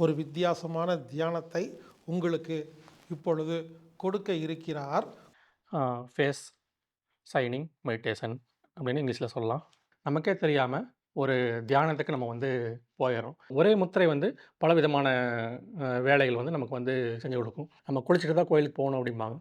ஒரு வித்தியாசமான தியானத்தை உங்களுக்கு இப்பொழுது கொடுக்க இருக்கிறார். ஃபேஸ் சைனிங் மெடிடேஷன் அப்படின்னு இங்கிலீஷில் சொல்லலாம். நமக்கே தெரியாமல் ஒரு தியானத்துக்கு நம்ம வந்து போயிடுறோம். ஒரே முத்திரை வந்து பல விதமான வேலைகள் வந்து நமக்கு வந்து செஞ்சு கொடுக்கும். நம்ம குளிச்சுட்டு தான் கோயிலுக்கு போகணும் அப்படிம்பாங்க.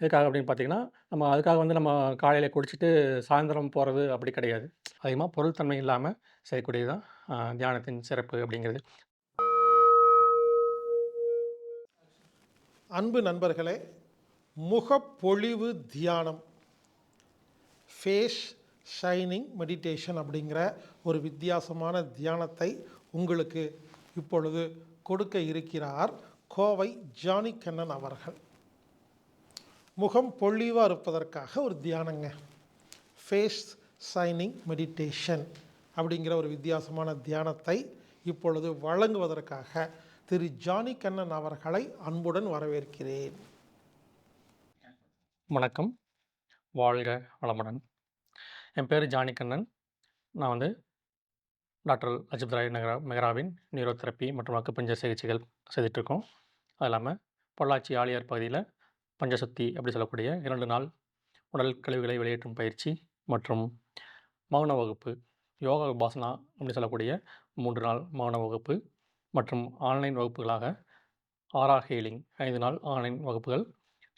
எதுக்காக அப்படின்னு பார்த்தீங்கன்னா நம்ம அதுக்காக வந்து நம்ம காலையில் குளிச்சுட்டு சாயந்தரம் போகிறது அப்படி கிடையாது. அதிகமாக பொருள்தன்மை இல்லாமல் செய்யக்கூடியது தான் தியானத்தின் சிறப்பு அப்படிங்கிறது. அன்பு நண்பர்களே முகப்பொழிவு தியானம் ஃபேஸ் ஷைனிங் மெடிடேஷன் அப்படிங்கிற ஒரு வித்தியாசமான தியானத்தை உங்களுக்கு இப்பொழுது கொடுக்க இருக்கிறார் கோவை ஜானி கண்ணன் அவர்கள். முகம் பொழிவாக இருப்பதற்காக ஒரு தியானங்க. ஃபேஸ் சைனிங் மெடிடேஷன் அப்படிங்கிற ஒரு வித்தியாசமான தியானத்தை இப்பொழுது வழங்குவதற்காக திரு ஜானி கண்ணன் அவர்களை அன்புடன் வரவேற்கிறேன். வணக்கம். வாழ்க வளமுடன். என் பேர் ஜானி கண்ணன். நான் வந்து டாக்டர் அஜித் ராய் நகரா மெஹராவின் நியூரோதெரப்பி மற்றும் அக்குப்பஞ்ச சிகிச்சைகள் செய்துட்ருக்கோம். அது இல்லாமல் பொள்ளாச்சி ஆலியார் பகுதியில் பஞ்சசக்தி அப்படி சொல்லக்கூடிய இரண்டு நாள் உடல் கழிவுகளை வெளியேற்றும் பயிற்சி மற்றும் மௌன வகுப்பு யோகா உபாசனா அப்படின்னு சொல்லக்கூடிய மூன்று நாள் மௌன வகுப்பு மற்றும் ஆன்லைன் வகுப்புகளாக ஆரா ஹீலிங் ஐந்து நாள் ஆன்லைன் வகுப்புகள்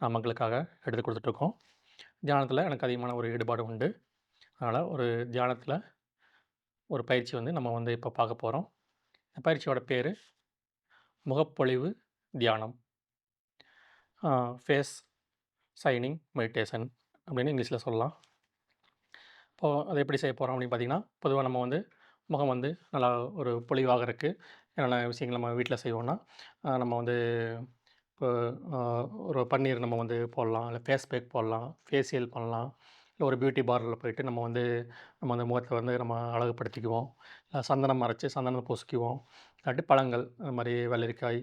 நான் மக்களுக்காக எடுத்து கொடுத்துட்ருக்கோம். தியானத்தில் எனக்கு அதிகமான ஒரு ஈடுபாடு உண்டு. அதனால் ஒரு தியானத்தில் ஒரு பயிற்சி வந்து நம்ம வந்து இப்போ பார்க்க போகிறோம் இந்த பயிற்சியோட பேர் முகப்பொழிவு தியானம். ஃபேஸ் சைனிங் மெடிடேஷன் அப்படின்னு இங்கிலீஷில் சொல்லலாம். இப்போது அதை எப்படி செய்ய போகிறோம் அப்படின்னு பார்த்தீங்கன்னா பொதுவாக நம்ம வந்து முகம் வந்து நல்லா ஒரு பொலிவாக இருக்குது என்னென்ன விஷயங்கள் நம்ம வீட்டில் செய்வோம்னா நம்ம வந்து இப்போ ஒரு பன்னீர் நம்ம வந்து போடலாம். இல்லை ஃபேஸ் பேக் போடலாம். ஃபேஷியல் பண்ணலாம். இல்லை ஒரு பியூட்டி பார்லரில் போயிட்டு நம்ம வந்து நம்ம அந்த முகத்தை வந்து நம்ம அழகுப்படுத்திக்குவோம் இல்லை சந்தனம் அரைச்சி சந்தனம் பூசிக்குவோம். இல்லாட்டி பழங்கள் இந்த மாதிரி வெள்ளரிக்காய்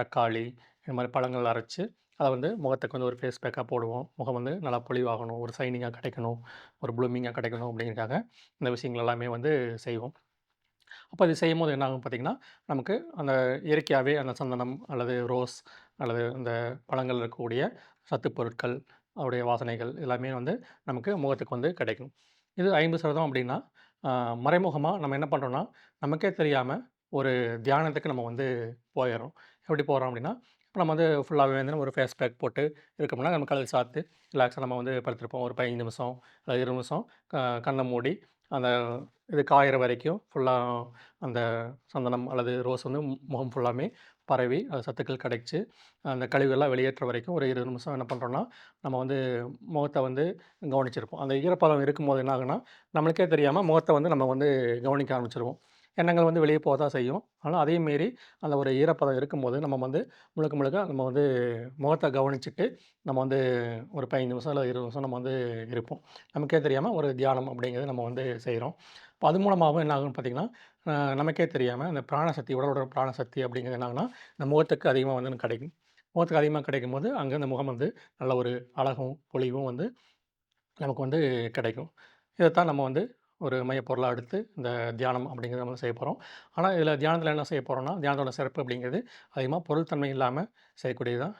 தக்காளி இந்த மாதிரி பழங்கள் அரைச்சி அதை வந்து முகத்துக்கு வந்து ஒரு ஃபேஸ் பேக்காக போடுவோம். முகம் வந்து நல்லா பொலிவாகணும். ஒரு சைனிங்காக கிடைக்கணும். ஒரு ப்ளூமிங்காக கிடைக்கணும் அப்படிங்கிறதுக்காக இந்த விஷயங்கள் எல்லாமே வந்து செய்வோம். அப்போ அது செய்யும் போது என்ன ஆகும் பார்த்திங்கன்னா நமக்கு அந்த இயற்கையாகவே அந்த சந்தனம் அல்லது ரோஸ் அல்லது அந்த பழங்கள் இருக்கக்கூடிய சத்து பொருட்கள் அவருடைய வாசனைகள் எல்லாமே வந்து நமக்கு முகத்துக்கு வந்து கிடைக்கும். இது ஐம்பது சதவீதம் அப்படின்னா மறைமுகமாக நம்ம என்ன பண்ணுறோன்னா நமக்கே தெரியாமல் ஒரு தியானத்துக்கு நம்ம வந்து போயிடுறோம். எப்படி போகிறோம் அப்படின்னா இப்போ நம்ம வந்து ஃபுல்லாகவே வந்து ஒரு ஃபேஸ் பேக் போட்டு இருக்கோம்னா நம்ம கழுத்து சாத்து ரிலாக்ஸாக நம்ம வந்து படுத்திருப்போம். ஒரு பதினஞ்சு நிமிஷம் அல்லது இருபது நிமிஷம் க- கண்ணை மூடி அந்த இது காயிற வரைக்கும் ஃபுல்லாக அந்த சந்தனம் அல்லது ரோஸ் வந்து முகம் ஃபுல்லாமே பரவி அது சத்துக்கள் கிடைச்சி அந்த கழிவுகள்லாம் வெளியேற்ற வரைக்கும் ஒரு இருபது நிமிஷம் என்ன பண்ணுறோன்னா நம்ம வந்து முகத்தை வந்து கவனிச்சிருப்போம். அந்த ஈரப்பதம் இருக்கும்போது என்ன ஆகுனா நம்மளுக்கே தெரியாமல் முகத்தை வந்து நம்ம வந்து கவனிக்க ஆரம்பிச்சிருவோம். எண்ணங்கள் வந்து வெளியே போக தான் செய்யும். ஆனால் அதே மாரி அந்த ஒரு ஈரப்பதம் இருக்கும்போது நம்ம வந்து முழுக்க முழுக்க நம்ம வந்து முகத்தை கவனிச்சுட்டு நம்ம வந்து ஒரு பதினஞ்சு நிமிஷம் இல்லை இருபது நிமிஷம் நம்ம வந்து இருப்போம். நமக்கே தெரியாமல் ஒரு தியானம் அப்படிங்கிறது நம்ம வந்து செய்கிறோம் இப்போ அது மூலமாகவும் என்ன ஆகும்னு பார்த்திங்கன்னா நமக்கே தெரியாமல் அந்த பிராணசக்தி உடலோட பிராணசக்தி அப்படிங்கிறது என்ன இந்த முகத்துக்கு அதிகமாக வந்து கிடைக்கும். முகத்துக்கு அதிகமாக கிடைக்கும் போது அங்கே அந்த முகம் வந்து நல்ல ஒரு அழகும் பொலிவும் வந்து நமக்கு வந்து கிடைக்கும். இதைத்தான் நம்ம வந்து ஒரு மையப்பொருளாக எடுத்து இந்த தியானம் அப்படிங்கிறத நம்ம செய்ய போகிறோம் ஆனால் இதில் தியானத்தில் என்ன செய்ய போகிறோம்னா தியானத்தோட சிறப்பு அப்படிங்கிறது அதிகமாக பொருள்தன்மை இல்லாமல் செய்யக்கூடியது தான்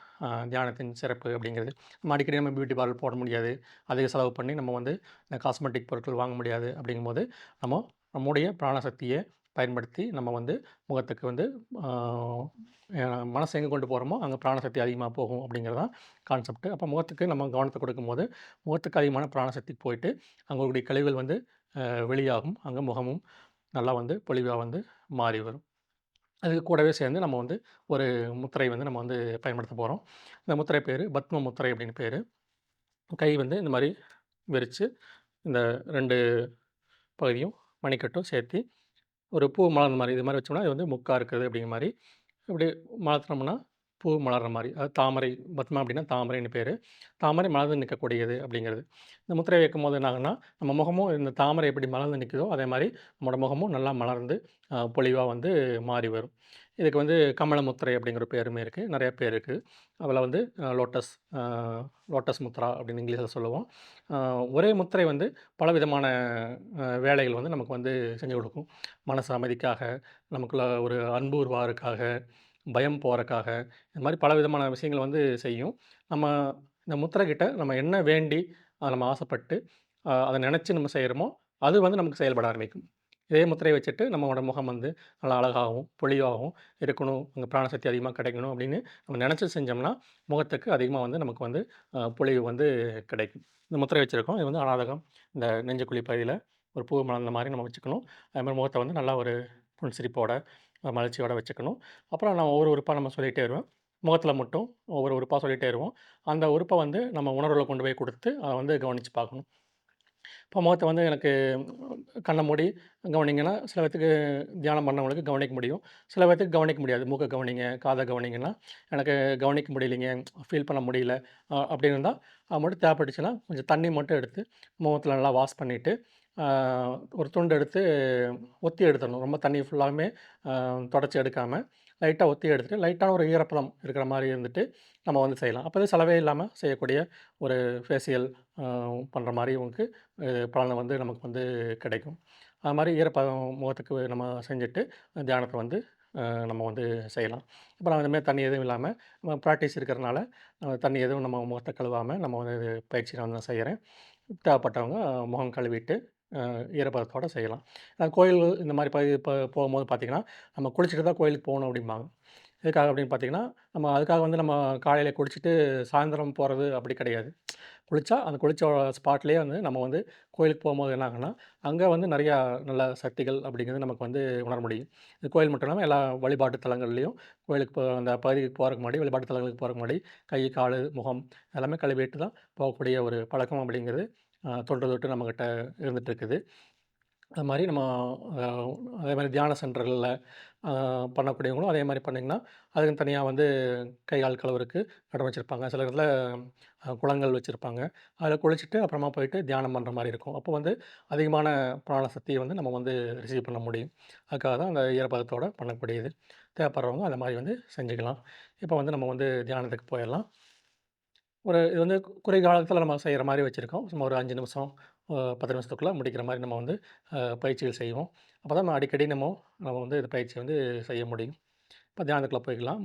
தியானத்தின் சிறப்பு அப்படிங்கிறது. நம்ம அடிக்கடி நம்ம பியூட்டி பார்லர் போட முடியாது. அதிக செலவு பண்ணி நம்ம வந்து இந்த காஸ்மெட்டிக் பொருட்கள் வாங்க முடியாது அப்படிங்கும்போது நம்ம நம்முடைய பிராணசக்தியை பயன்படுத்தி நம்ம வந்து முகத்துக்கு வந்து மனசு எங்கே கொண்டு போகிறோமோ அங்கே பிராணசக்தி அதிகமாக போகும் அப்படிங்கிறது தான் கான்செப்ட் அப்போ முகத்துக்கு நம்ம கவனத்தை கொடுக்கும்போது முகத்துக்கு அதிகமான பிராணசக்தி போயிட்டு அங்கே கழிவுகள் வந்து வெளியாகும். அங்கே முகமும் நல்லா வந்து பொலிவாக வந்து மாறி வரும். அதுக்கு கூடவே சேர்ந்து நம்ம வந்து ஒரு முத்திரை வந்து நம்ம வந்து பயன்படுத்த போகிறோம் இந்த முத்திரை பேர் பத்ம முத்திரை அப்படின்னு பேர். கை வந்து இந்த மாதிரி விரித்து இந்த ரெண்டு பகுதியும் மணிக்கட்டும் சேர்த்து ஒரு பூ மலர்ந்த மாதிரி இது மாதிரி வச்சோம்னா இது வந்து முக்காக இருக்குது அப்படிங்கிற மாதிரி. இப்படி மலர்த்தினோம்னா பூ மலர்ற மாதிரி அதாவது தாமரை பத்மா அப்படின்னா தாமரைன்னு பேர் தாமரை மலர்ந்து நிற்கக்கூடியது அப்படிங்கிறது. இந்த முத்திரை வைக்கும்போது என்ன என்னாகன்னா நம்ம முகமும் இந்த தாமரை எப்படி மலர்ந்து நிற்குதோ அதே மாதிரி நம்மோட முகமும் நல்லா மலர்ந்து பொலிவாக வந்து மாறி வரும். இதுக்கு வந்து கமல முத்திரை அப்படிங்கிற பேருமே இருக்குது நிறைய பேர் இருக்குது அதில் வந்து லோட்டஸ் லோட்டஸ் முத்ரா அப்படின்னு இங்கிலீஷில் சொல்லுவோம். ஒரே முத்திரை வந்து பல விதமான வேலைகள் வந்து நமக்கு வந்து செஞ்சு கொடுக்கும். மனசு அமைதிக்காக, நமக்குள்ள ஒரு அன்பு உருவாருக்காக பயம் போகிறக்காக இந்த மாதிரி பல விதமான விஷயங்கள் வந்து செய்யும். நம்ம இந்த முத்திரை கிட்ட நம்ம என்ன வேண்டி, அதை நம்ம ஆசைப்பட்டு, அதை நினச்சி நம்ம செய்கிறோமோ அது வந்து நமக்கு செயல்பட ஆரம்பிக்கும். இதே முத்திரையை வச்சுட்டு நம்மளோட முகம் வந்து நல்லா அழகாகவும், பொழிவாகவும் இருக்கணும். அங்கே பிராணசக்தி அதிகமாக கிடைக்கணும் அப்படின்னு நம்ம நினச்சி செஞ்சோம்னா, முகத்துக்கு அதிகமாக வந்து நமக்கு வந்து பொழிவு வந்து கிடைக்கும். இந்த முத்திரை வச்சுருக்கோம் இது வந்து அனாதகம் இந்த நெஞ்சுக்குழி பகுதியில் ஒரு பூ மலர்ந்த மாதிரி நம்ம வச்சுக்கணும். அதுமாதிரி முகத்தை வந்து நல்லா ஒரு புன்சிரிப்போட, மலர்ச்சியோடு வச்சுக்கணும். அப்புறம் நான் ஒவ்வொரு உறுப்பாக நம்ம சொல்லிகிட்டே வருவேன். முகத்தில் மட்டும் ஒவ்வொரு உறுப்பாக சொல்லிகிட்டே வருவோம். அந்த உறுப்பை வந்து நம்ம உணர்வில் கொண்டு போய் கொடுத்து அதை வந்து கவனித்து பார்க்கணும். இப்போ முகத்தை வந்து எனக்கு கண்ணை மூடி கவனிங்கன்னா, சில பேத்துக்கு தியானம் பண்ணவங்களுக்கு கவனிக்க முடியும். சில பேத்துக்கு கவனிக்க முடியாது. மூக்க கவனிங்க, காதை கவனிங்கன்னா, எனக்கு கவனிக்க முடியலைங்க, ஃபீல் பண்ண முடியல அப்படின்னு இருந்தால் அது மட்டும் தேவைப்பட்டுச்சுன்னா, கொஞ்சம் தண்ணி மட்டும் எடுத்து முகத்தில் நல்லா வாஷ் பண்ணிவிட்டு ஒரு துண்டு எடுத்து ஒத்தி எடுத்துடணும் ரொம்ப தண்ணி ஃபுல்லாவுமே தொடச்சி எடுக்காமல் லைட்டாக ஒத்தி எடுத்துகிட்டு லைட்டான ஒரு ஈரப்பதம் இருக்கிற மாதிரி இருந்துட்டு, நம்ம வந்து செய்யலாம். அப்போ செலவே இல்லாமல் செய்யக்கூடிய ஒரு ஃபேஷியல் பண்ணுற மாதிரி உங்களுக்கு பலனை வந்து நமக்கு வந்து கிடைக்கும். அது மாதிரி ஈரப்பதம் முகத்துக்கு நம்ம செஞ்சுட்டு, தியானத்தை வந்து நம்ம வந்து செய்யலாம். இப்போ நான் இதுமாதிரி தண்ணி எதுவும் இல்லாமல் நம்ம ப்ராக்டிஸ் இருக்கிறனால, தண்ணி எதுவும் நம்ம முகத்தை கழுவாமல் நம்ம வந்து பயிற்சி நான் வந்து செய்கிறேன் தேவைப்பட்டவங்க முகம் கழுவிட்டு, ஈரப்பதத்தோட செய்யலாம். கோயில் இந்த மாதிரி ப இப்போ போகும்போது பார்த்தீங்கன்னா, நம்ம குளிச்சுட்டு தான் கோயிலுக்கு போகணும் அப்படிம்பாங்க. எதுக்காக அப்படின்னு பார்த்தீங்கன்னா, நம்ம அதுக்காக வந்து நம்ம காலையில் குளிச்சுட்டு சாயந்தரம் போகிறது அப்படி கிடையாது. குளித்தா அந்த குளிச்ச ஸ்பாட்லேயே வந்து நம்ம வந்து கோயிலுக்கு போகும்போது என்ன ஆகும்னா, அங்கே வந்து நிறையா நல்ல சக்திகள் அப்படிங்கிறது நமக்கு வந்து உணர முடியும். இது கோயில் மட்டும் இல்லாமல் எல்லா வழிபாட்டு தலங்கள்லேயும் கோயிலுக்கு போ அந்த பகுதிக்கு போகிறக்கு முன்னாடி, வழிபாட்டு தலங்களுக்கு போகிறக்கு முன்னாடி கை, கால் முகம் எல்லாமே கழுவிட்டு தான் போகக்கூடிய ஒரு பழக்கம் அப்படிங்கிறது தொன்று தொட்டு நம்மக்கிட்ட இருந்துகிட்டு இருக்குது. அது மாதிரி நம்ம அதே மாதிரி தியான சென்டர்களில் பண்ணக்கூடியவங்களும் அதே மாதிரி பண்ணிங்கன்னா அதுக்குன்னு தனியாக வந்து கை, கால் கலவருக்கு இடம் வச்சிருப்பாங்க. சில இடத்துல குளங்கள் வச்சுருப்பாங்க அதில் குளிச்சுட்டு அப்புறமா போயிட்டு தியானம் பண்ணுற மாதிரி இருக்கும். அப்போ வந்து அதிகமான பிராண சக்தியை வந்து நம்ம வந்து ரிசீவ் பண்ண முடியும். அதுக்காக தான் அந்த ஈரப்பதத்தோடு பண்ணக்கூடியது. தேவைப்படுறவங்க அந்த மாதிரி வந்து செஞ்சுக்கலாம். இப்போ வந்து நம்ம வந்து தியானத்துக்கு போயிடலாம் ஒரு இது வந்து குறை காலத்தில் நம்ம செய்கிற மாதிரி வச்சுருக்கோம் சும்மா ஒரு அஞ்சு நிமிஷம், பத்து நிமிஷத்துக்குள்ளே முடிக்கிற மாதிரி நம்ம வந்து பயிற்சிகள் செய்வோம். அப்பதான் நம்ம அடிக்கடி நம்ம நம்ம வந்து இந்த பயிற்சியை வந்து செய்ய முடியும். இப்போ தியானத்துக்குள்ள போய்க்கலாம்.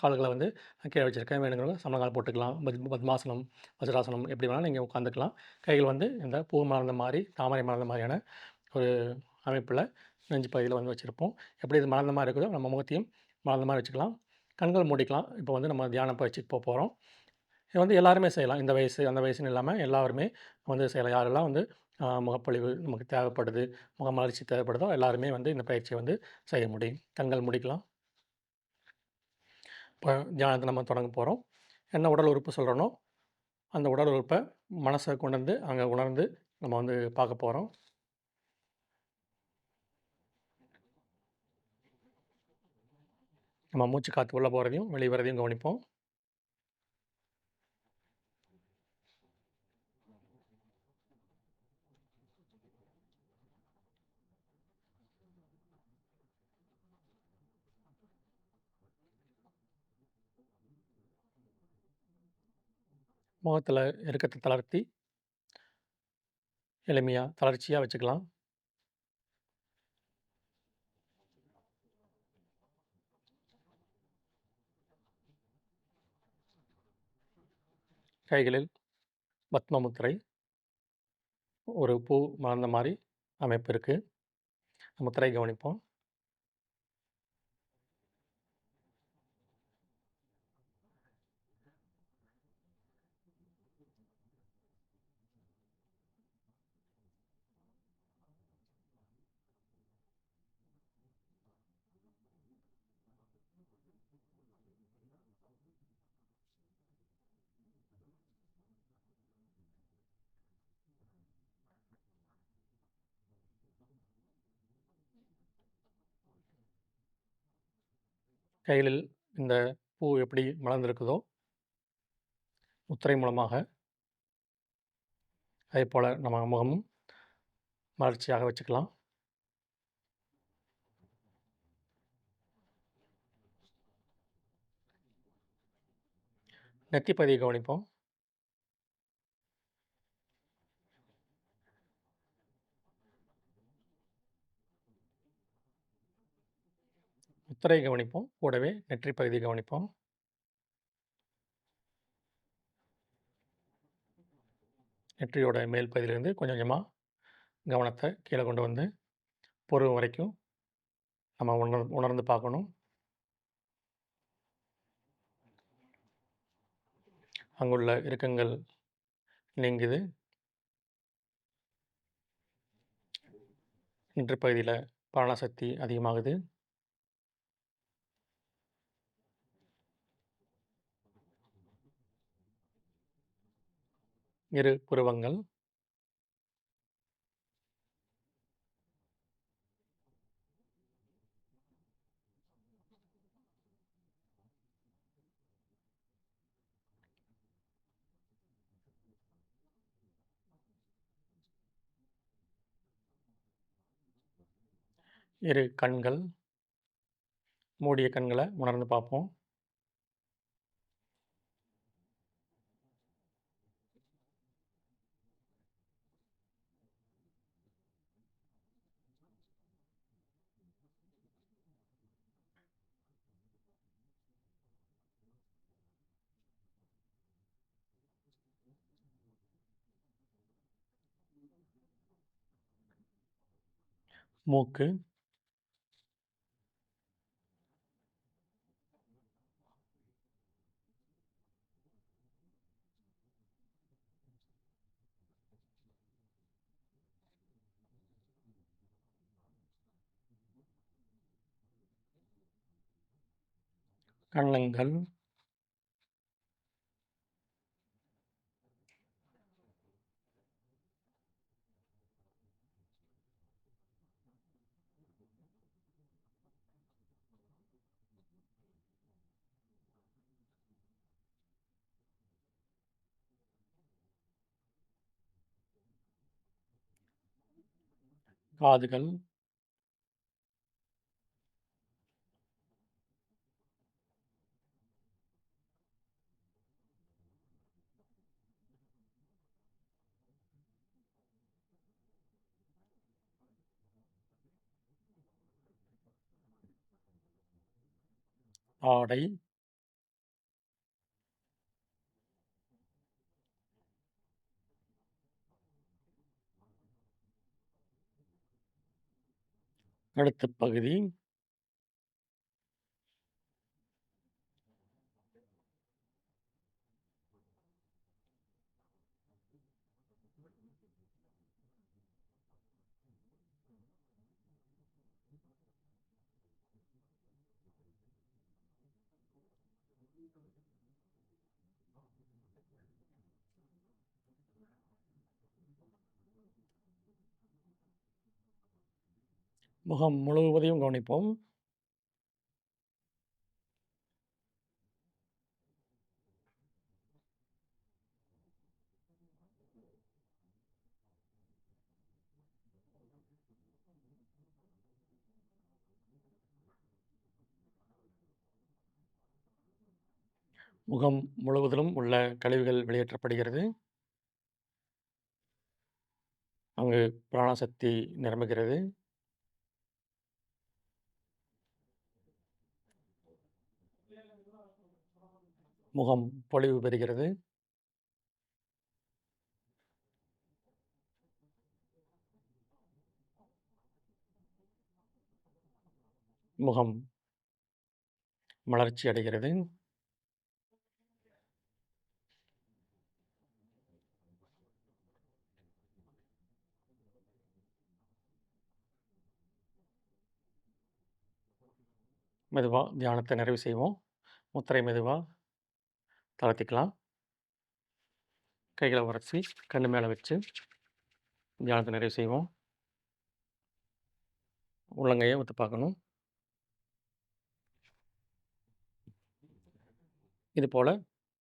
கால்களை வந்து கீழே வச்சுருக்கேன் வேணுங்கிறவங்க சமணங்கால் போட்டுக்கலாம். பத் பத்மாசனம், வஜ்ராசனம் எப்படி வேணாலும் நீங்கள் உட்காந்துக்கலாம். கைகள் வந்து இந்த பூ மலர்ந்த மாதிரி தாமரை மலர்ந்த மாதிரியான ஒரு அமைப்பில் நெஞ்சு பகுதியில் வந்து வச்சுருப்போம் எப்படி இது மலர்ந்த மாதிரி இருக்குதோ, நம்ம முகத்தையும் மலர்ந்த மாதிரி வச்சுக்கலாம். கண்கள் மூடிக்கலாம். இப்போ வந்து நம்ம தியான பயிற்சிக்கு போகிறோம் இது வந்து எல்லாருமே செய்யலாம். இந்த வயசு, அந்த வயசுன்னு இல்லாமல் எல்லாருமே வந்து செய்யலாம். யாரெல்லாம் வந்து முகப்பொழிவு நமக்கு தேவைப்படுது, முகமலர்ச்சி தேவைப்படுதோ எல்லாருமே வந்து இந்த பயிற்சியை வந்து செய்ய முடியும். கண்கள் முடிக்கலாம் இப்போ தியானத்தை நம்ம தொடங்க போகிறோம் என்ன உடல் உறுப்பு சொல்கிறோனோ அந்த உடல் உறுப்பை மனசை கொண்டு வந்து அங்கே உணர்ந்து நம்ம வந்து பார்க்க போகிறோம் நம்ம மூச்சு காற்று உள்ளே போறதையும், வெளியே வரதையும் கவனிப்போம். முகத்தில் இறுக்கத்தை தளர்த்தி எளிமையாக தளர்ச்சியாக வச்சுக்கலாம். கைகளில் பத்ம முத்திரை. ஒரு பூ மறந்த மாதிரி அமைப்பு இருக்குது முத்திரை கவனிப்போம். கையில் இந்த பூ எப்படி மலர்ந்திருக்குதோ முத்திரை மூலமாக அதே போல் நம்ம முகமும் மலர்ச்சியாக வச்சுக்கலாம். நெத்திப்பதியை கவனிப்போம். முத்திரை கவனிப்போம். கூடவே நெற்றி பகுதி கவனிப்போம். நெற்றியோட மேல் பகுதியிலேருந்து கொஞ்சம் கொஞ்சமாக கவனத்தை கீழே கொண்டு வந்து பொருள் வரைக்கும் நம்ம உணர் உணர்ந்து பார்க்கணும். அங்குள்ள இறுக்கங்கள் நீங்குது. நெற்றி பகுதியில் பிராணசக்தி அதிகமாகுது. இரு புருவங்கள். இரு கண்கள். மூடிய கண்களை உணர்ந்து பார்ப்போம். மூக்கு கன்னங்கள் காதுகள் ஆடை. அடுத்த பகுதி முகம் முழுவதையும் கவனிப்போம். முகம் முழுவதிலும் உள்ள கழிவுகள் வெளியேற்றப்படுகிறது. அங்கு பிராணசக்தி நிரம்புகிறது. முகம் பொலிவு பெறுகிறது. முகம் மலர்ச்சி அடைகிறது. மெதுவாக தியானத்தை நிறைவு செய்வோம். முத்திரை மெதுவாக தளர்த்திக்கலாம். கைகளை உரைச்சி கண்ணு மேலே வச்சு தியானத்தை நிறைவு செய்வோம். உள்ளங்கையை ஒத்து பார்க்கணும். இது போல்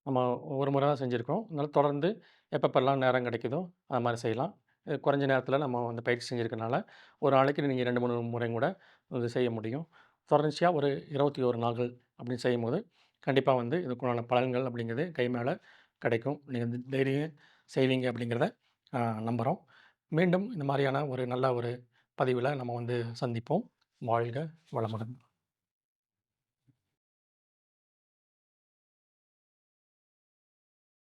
நம்ம ஒரு முறை தான் செஞ்சுருக்கோம். அதனால் தொடர்ந்து எப்பப்பெல்லாம் நேரம் கிடைக்குதோ அது மாதிரி செய்யலாம். குறைஞ்ச நேரத்தில் நம்ம வந்து பயிற்சி செஞ்சுருக்கனால ஒரு நாளைக்கு நீங்கள் ரெண்டு மூணு முறையும் கூட இது செய்ய முடியும். தொடர்ச்சியாக ஒரு இருபத்தி ஒரு நாள்கள் அப்படின்னு செய்யும்போது கண்டிப்பாக வந்து இதுக்குண்டான பலன்கள் அப்படிங்கிறது கை மேலே கிடைக்கும். நீங்கள் வந்து தைரியம் செய்வீங்க அப்படிங்கிறத நம்புகிறோம் மீண்டும் இந்த மாதிரியான ஒரு நல்ல ஒரு பதிவில் நம்ம வந்து சந்திப்போம். வாழ்க வளமுடன்.